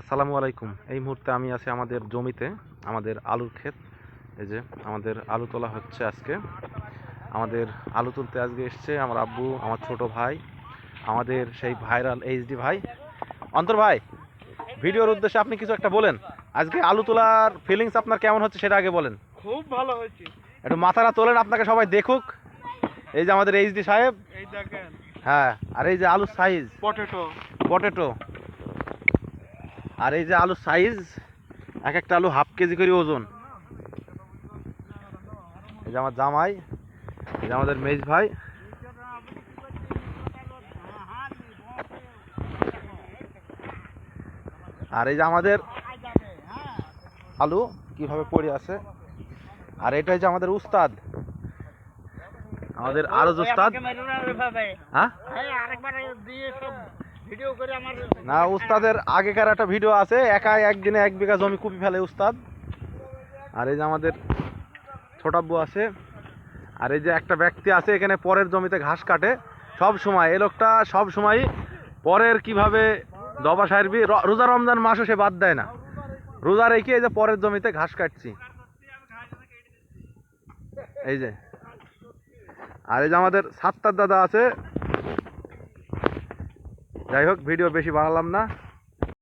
আসসালামু আলাইকুম। এই মুহূর্তে আমি আছি আমাদের জমিতে আমাদের আলুর ক্ষেত। এই যে আমাদের আলু তোলা হচ্ছে আজকে। আমাদের আলু তুলতে আজকে এসছে আমার আব্বু আমার ছোট ভাই আমাদের সেই ভাইরাল এইচডি ভাই। অন্তর ভাই ভিডিওর উদ্দেশ্যে আপনি কিছু একটা বলেন। আজকে আলু তোলার ফিলিংস আপনার কেমন হচ্ছে সেটা আগে বলেন। খুব ভালো হয়েছে। একটু মাথাটা তোলেন আপনাকে সবাই দেখুক। এই যে আমাদের এইচডি সাহেব। এই দেখেন। হ্যাঁ আর এই যে আলুর সাইজ পটেটো পটেটো আর এই যে আলুর সাইজ এক একটা আলু হাফ কেজি করে ওজন। এই যে আমার জামাই এই যে আমাদের মেজ ভাই। আর এই যে আমাদের আলু কীভাবে পড়ে আছে। আর এটা হচ্ছে আমাদের উস্তাদ। আমাদের আরও উস্তাদ। হ্যাঁ? আরেকবার দিয়ে সব না, উস্তাদের আগেকার একটা ভিডিও আছে, একাই একদিনে এক বিঘা জমি কুপি ফেলে উস্তাদ। আর এই যে আমাদের ছোটাব্বু আছে, আর এই যে একটা ব্যক্তি আছে, এখানে পরের জমিতে ঘাস কাটে। সব সময়, এই লোকটা সব সময় পরের কীভাবে দবা সারবি রোজা রমজান মাসও সে বাদ দেয় না। রোজা রেখে এই যে পরের জমিতে ঘাস কাটছি। এই যে। আর এই যে আমাদের সাত্তার দাদা আছে যাই হোক ভিডিও বেশি বাড়ালাম না।